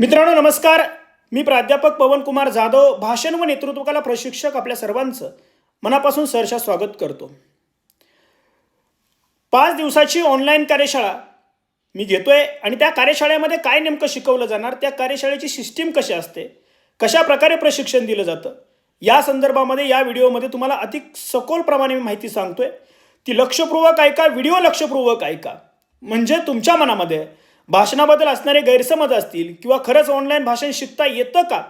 मित्रांनो नमस्कार. मी प्राध्यापक पवन कुमार जाधव भाषण व नेतृत्वकला प्रशिक्षक आपल्या सर्वांचं मनापासून सरशा स्वागत करतो. पाच दिवसाची ऑनलाईन कार्यशाळा मी घेतोय आणि त्या कार्यशाळेमध्ये काय नेमकं शिकवलं जाणार त्या कार्यशाळेची सिस्टीम कशी असते कशा प्रकारे प्रशिक्षण दिलं जातं या संदर्भामध्ये या व्हिडिओमध्ये तुम्हाला अधिक सखोलप्रमाणे मी माहिती सांगतोय. ती लक्षपूर्वक ऐका व्हिडिओ लक्षपूर्वक ऐका. म्हणजे तुमच्या मनामध्ये भाषणाबद्दल असणारे गैरसमज असतील किंवा खरंच ऑनलाईन भाषण शिकता येतं का?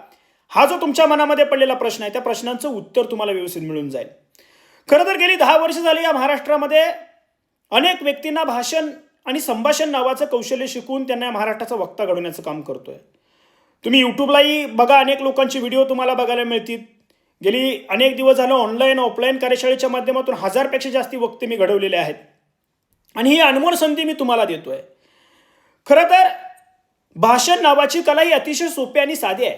हा जो तुमच्या मनामध्ये पडलेला प्रश्न आहे त्या प्रश्नांचं उत्तर तुम्हाला व्यवस्थित मिळून जाईल. खरं तर गेली दहा वर्ष झाली या महाराष्ट्रामध्ये अनेक व्यक्तींना भाषण आणि संभाषण नावाचं कौशल्य शिकवून त्यांना या महाराष्ट्राचा वक्ता घडवण्याचं काम करतोय. तुम्ही यूट्यूबलाही बघा अनेक लोकांची व्हिडिओ तुम्हाला बघायला मिळतील. गेली अनेक दिवस झालं ऑनलाईन ऑफलाईन कार्यशाळेच्या माध्यमातून हजारपेक्षा जास्ती वक्ते मी घडवलेले आहेत. आणि ही अनमोल संधी मी तुम्हाला देतोय. खरं तर भाषण नावाची कला ही अतिशय सोपी आणि साधी आहे.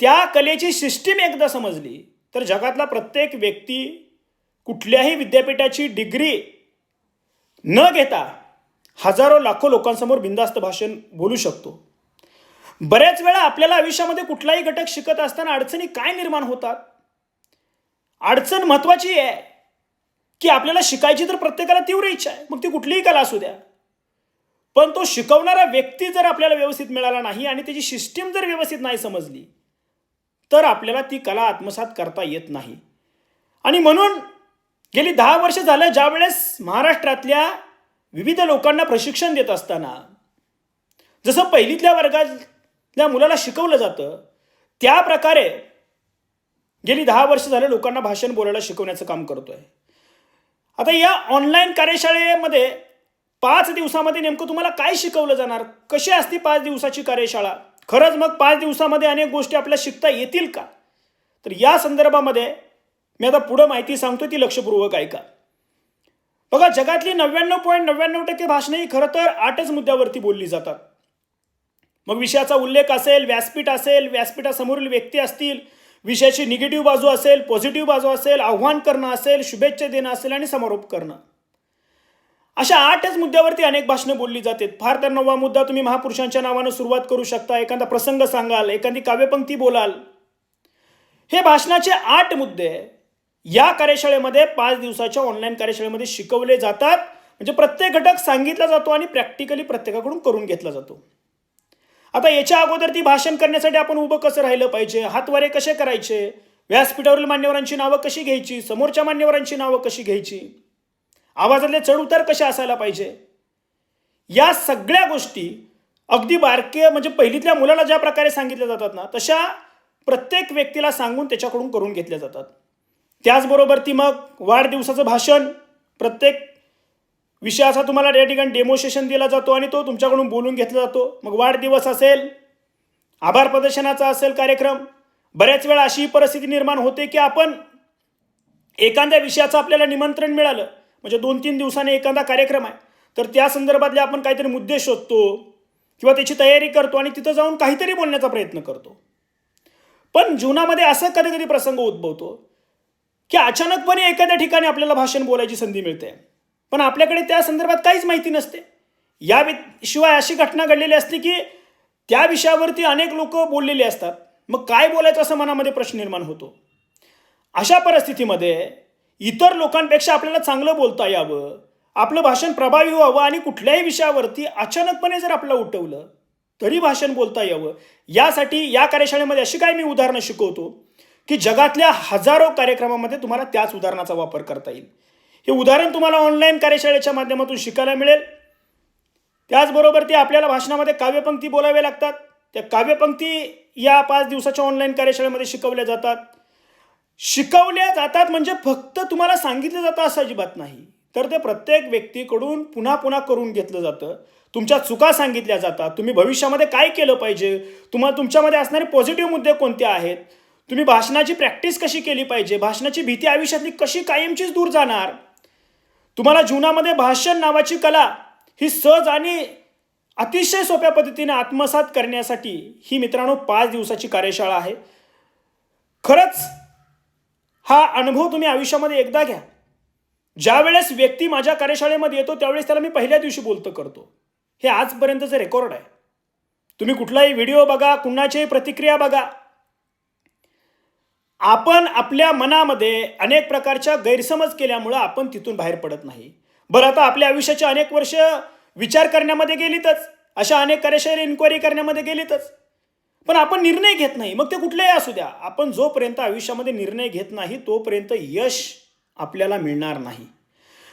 त्या कलेची सिस्टीम एकदा समजली तर जगातला प्रत्येक व्यक्ती कुठल्याही विद्यापीठाची डिग्री न घेता हजारो लाखो लोकांसमोर बिंदास्त भाषण बोलू शकतो. बऱ्याच वेळा आपल्याला आयुष्यामध्ये कुठलाही घटक शिकत असताना अडचणी काय निर्माण होतात? अडचण महत्त्वाची आहे की आपल्याला शिकायची तर प्रत्येकाला तीव्र इच्छा आहे मग ती कुठलीही कला असू द्या. पण तो शिकवणारा व्यक्ती जर आपल्याला व्यवस्थित मिळाला नाही आणि त्याची सिस्टीम जर व्यवस्थित नाही समजली तर आपल्याला ती कला आत्मसात करता येत नाही. आणि म्हणून गेली दहा वर्ष झालं ज्या वेळेस महाराष्ट्रातल्या विविध लोकांना प्रशिक्षण देत असताना जसं पहिलीतल्या वर्गातल्या मुलाला शिकवलं जातं त्या प्रकारे गेली दहा वर्ष झालं लोकांना भाषण बोलायला शिकवण्याचं काम करतोय. आता या ऑनलाईन कार्यशाळेमध्ये पाच दिवसामध्ये नेमकं तुम्हाला काय शिकवलं जाणार? कशी असती पाच दिवसाची कार्यशाळा? खरंच मग पाच दिवसामध्ये अनेक गोष्टी आपल्याला शिकता येतील का? तर या संदर्भामध्ये मी आता पुढं माहिती सांगतो ती लक्षपूर्वक ऐका. बघा जगातली नव्याण्णव पॉईंट नव्याण्णव टक्के भाषणं ही खरं तर आठच मुद्द्यावरती बोलली जातात. मग विषयाचा उल्लेख असेल व्यासपीठ असेल व्यासपीठासमोरील व्यक्ती असतील विषयाची निगेटिव्ह बाजू असेल पॉझिटिव्ह बाजू असेल आव्हान करणं असेल शुभेच्छा देणं असेल आणि समारोप करणं. अशा आठच मुद्द्यावरती अनेक भाषणं बोलली जातात. फार तर नववा मुद्दा तुम्ही महापुरुषांच्या नावानं सुरुवात करू शकता. एखादा प्रसंग सांगाल एखादी काव्यपंक्ती बोलाल. हे भाषणाचे आठ मुद्दे या कार्यशाळेमध्ये पाच दिवसाच्या ऑनलाईन कार्यशाळेमध्ये शिकवले जातात. म्हणजे प्रत्येक घटक सांगितला जातो आणि प्रॅक्टिकली प्रत्येकाकडून करून घेतला जातो. आता याच्या अगोदर ती भाषण करण्यासाठी आपण उभं कसं राहिलं पाहिजे? हातवारे कसे करायचे? व्यासपीठावरील मान्यवरांची नावं कशी घ्यायची? समोरच्या मान्यवरांची नावं कशी घ्यायची? आवाजातले चढउतार कसे असायला पाहिजे? या सगळ्या गोष्टी अगदी बारके म्हणजे पहिलीतल्या मुलाला ज्या प्रकारे सांगितल्या जातात ना तशा प्रत्येक व्यक्तीला सांगून त्याच्याकडून करून घेतल्या जातात. त्याचबरोबर ती मग वाढदिवसाचं भाषण प्रत्येक विषयाचा तुम्हाला या ठिकाणी डेमोस्ट्रेशन दिला जातो आणि तो तुमच्याकडून बोलून घेतला जातो. मग वाढदिवस असेल आभार प्रदर्शनाचा असेल कार्यक्रम बऱ्याच वेळा अशी परिस्थिती निर्माण होते की आपण एखाद्या विषयाचं आपल्याला निमंत्रण मिळालं म्हणजे दोन तीन दिवसाने एखादा कार्यक्रम आहे. तर त्या संदर्भातले आपण काहीतरी मुद्दे शोधतो किंवा त्याची तयारी करतो आणि तिथं जाऊन काहीतरी बोलण्याचा प्रयत्न करतो. पण जीवनामध्ये असं कधी कधी प्रसंग उद्भवतो की अचानकपणे एखाद्या ठिकाणी आपल्याला भाषण बोलायची संधी मिळते. पण आपल्याकडे त्या संदर्भात काहीच माहिती नसते. या शिवाय अशी घटना घडलेली असते की त्या विषयावरती अनेक लोक बोललेली असतात. मग काय बोलायचं असं मनामध्ये प्रश्न निर्माण होतो. अशा परिस्थितीमध्ये इतर लोकांपेक्षा आपल्याला चांगलं बोलता यावं. आपलं भाषण प्रभावी व्हावं आणि कुठल्याही विषयावरती अचानकपणे जर आपलं उठवलं तरी भाषण बोलता यावं. यासाठी या कार्यशाळेमध्ये अशी काय मी उदाहरणं शिकवतो की जगातल्या हजारो कार्यक्रमामध्ये तुम्हाला त्याच उदाहरणाचा वापर करता येईल. हे उदाहरण तुम्हाला ऑनलाईन कार्यशाळेच्या माध्यमातून शिकायला मिळेल. त्याचबरोबर ते आपल्याला भाषणामध्ये काव्यपंक्ती बोलावे लागतात. त्या काव्यपंक्ती या पाच दिवसाच्या ऑनलाईन कार्यशाळेमध्ये शिकवल्या जातात. शिकवल्या जातात म्हणजे फक्त तुम्हाला सांगितलं जातं असं अजिबात नाही. तर ते प्रत्येक व्यक्तीकडून पुन्हा पुन्हा करून घेतलं जातं. तुमच्या चुका सांगितल्या जातात. तुम्ही भविष्यामध्ये काय केलं पाहिजे? तुम्हाला तुमच्यामध्ये असणारे पॉझिटिव्ह मुद्दे कोणते आहेत? तुम्ही भाषणाची प्रॅक्टिस कशी केली पाहिजे? भाषणाची भीती आयुष्यातली कशी कायमचीच दूर जाणार? तुम्हाला जीवनामध्ये भाषण नावाची कला ही सहज आणि अतिशय सोप्या पद्धतीने आत्मसात करण्यासाठी ही मित्रांनो पाच दिवसाची कार्यशाळा आहे. खरंच हा अनुभव तुम्ही आयुष्यामध्ये एकदा घ्या. ज्या वेळेस व्यक्ती माझ्या कार्यशाळेमध्ये येतो त्यावेळेस त्याला मी पहिल्या दिवशी बोलतो करतो. हे आजपर्यंतचं रेकॉर्ड आहे. तुम्ही कुठलाही व्हिडिओ बघा कुणाचीही प्रतिक्रिया बघा. आपण आपल्या मनामध्ये अनेक प्रकारच्या गैरसमज केल्यामुळं आपण तिथून बाहेर पडत नाही. बरं आता आपल्या आयुष्याचे अनेक वर्ष विचार करण्यामध्ये गेलीतच. अशा अनेक कार्यशाळे इन्क्वायरी करण्यामध्ये गेलीतच. पण आपण निर्णय घेत नाही. मग ते कुठलेही असू द्या. आपण जोपर्यंत आयुष्यामध्ये निर्णय घेत नाही तोपर्यंत यश आपल्याला मिळणार नाही.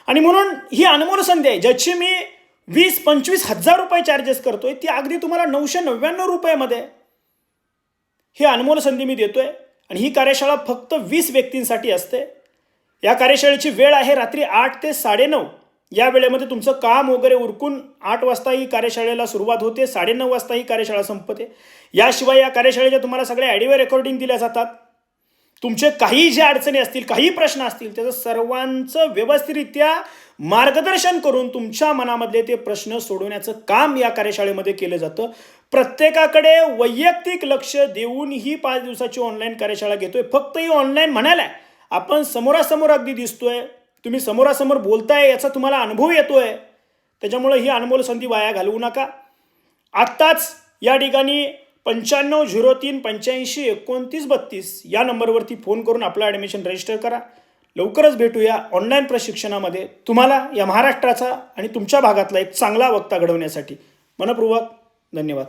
आणि म्हणून ही अनमोल संधी आहे. ज्याची मी वीस पंचवीस हजार रुपये चार्जेस करतोय ती अगदी तुम्हाला नऊशे नव्याण्णव रुपयामध्ये. ही अनमोल संधी मी देतोय. आणि ही कार्यशाळा फक्त वीस व्यक्तींसाठी असते. या कार्यशाळेची वेळ आहे रात्री आठ ते साडेनऊ या वेळेमध्ये तुमचं काम वगैरे उरकून आठ वाजता ही कार्यशाळेला सुरुवात होते साडेनऊ वाजता ही कार्यशाळा संपते. याशिवाय या कार्यशाळेच्या तुम्हाला सगळ्या ॲडिओ रेकॉर्डिंग दिल्या जातात. तुमचे काही जे अडचणी असतील काही प्रश्न असतील त्याचं सर्वांचं व्यवस्थितरित्या मार्गदर्शन करून तुमच्या मनामधले ते प्रश्न सोडवण्याचं काम या कार्यशाळेमध्ये केलं जातं. प्रत्येकाकडे वैयक्तिक लक्ष देऊन ही पाच दिवसाची ऑनलाईन कार्यशाळा घेतोय. फक्त ही ऑनलाईन म्हणायला आहे. आपण समोरासमोर अगदी दिसतोय. तुम्ही समोरासमोर बोलताय याचा तुम्हाला अनुभव येतो आहे त्याच्यामुळे ही अनमोल संधी वाया घालवू नका. आत्ताच या ठिकाणी पंच्याण्णव झिरो तीन पंच्याऐंशी एकोणतीस बत्तीस या नंबरवरती फोन करून आपलं ॲडमिशन रजिस्टर करा. लवकरच भेटूया ऑनलाईन प्रशिक्षणामध्ये तुम्हाला या महाराष्ट्राचा आणि तुमच्या भागातला एक चांगला वक्ता घडवण्यासाठी. मनपूर्वक धन्यवाद.